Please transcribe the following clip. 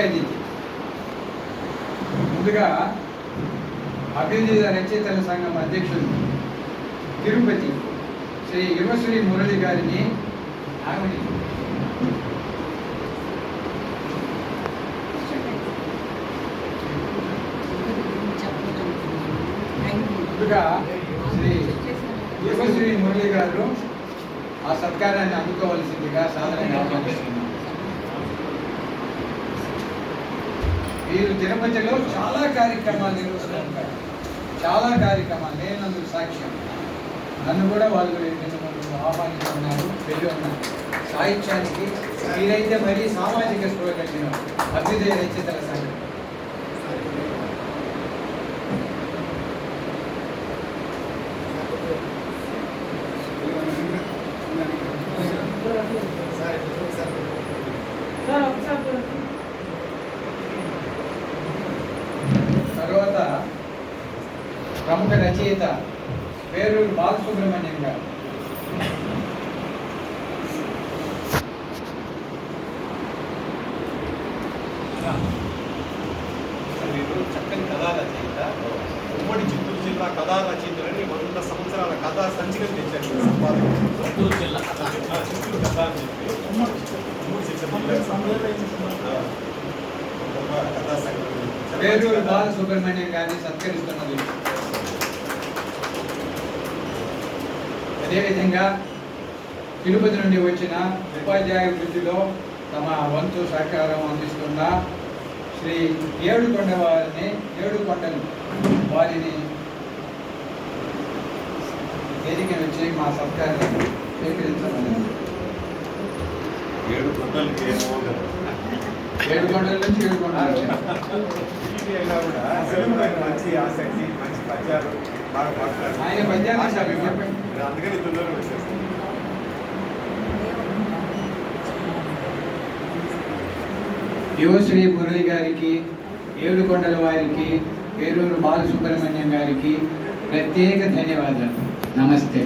ముఖ్య ముందుగా అభివృద్ధి రచయితల సంఘం అధ్యక్షుడు తిరుపతి శ్రీ యువశ్రీ మురళి గారిని ఆమెని ముందుగా శ్రీ యువశ్రీ మురళి గారు ఆ సత్కారాన్ని అందుకోవాల్సిందిగా సాధారణంగా వీరు తిరుపతిలో చాలా కార్యక్రమాలు నిర్వహిస్తూ ఉంటారు. చాలా కార్యక్రమాలు. నేను అందుకు సాక్ష్యం. నన్ను కూడా వాళ్ళు నిన్న ఆహ్వానిస్తున్నారు వెళ్ళి ఉన్నారు. సాహిత్యానికి మీరైతే మరీ సామాజిక స్పృహ కలిగిన అభ్యుదయ రచయితల సంఘం. ప్రముఖ రచయిత పేరూరు బాలసుబ్రహ్మణ్యం గారు చక్కని కథా రచయిత ఉమ్మడి చిత్తూరు జిల్లా కథా రచయితలని వంద సంవత్సరాల కథా సంచికలు తెచ్చారు చిత్తూరు జిల్లా చిత్తూరు కథ అని చెప్పి ఉమ్మడి చిత్తూరు కథా సంఘం పేరూరు బాలసుబ్రహ్మణ్యం గారిని సత్కరిస్తున్నది. అదేవిధంగా తిరుపతి నుండి వచ్చిన ఉపాధ్యాయ వృత్తిలో తమ వంతు సహకారం అందిస్తున్న శ్రీ ఏడుకొండ వారిని ఏడుకొండలు వారిని వేదిక నుంచి మా సత్కారాన్ని స్వీకరించమని. ఏడు కొండలకి ఏమో కదా. ఏడుకొండల నుంచి ఏడుకొండలు ఇది అయినా కూడా మంచి ఆసక్తి మంచి పద్యాలు అందుకని తొందరగా వచ్చేస్తాను యువశ్రీ మురళి గారికి ఏడుకొండల వారికి పేరూరు బాలసుబ్రహ్మణ్యం గారికి ప్రత్యేక ధన్యవాదాలు. నమస్తే.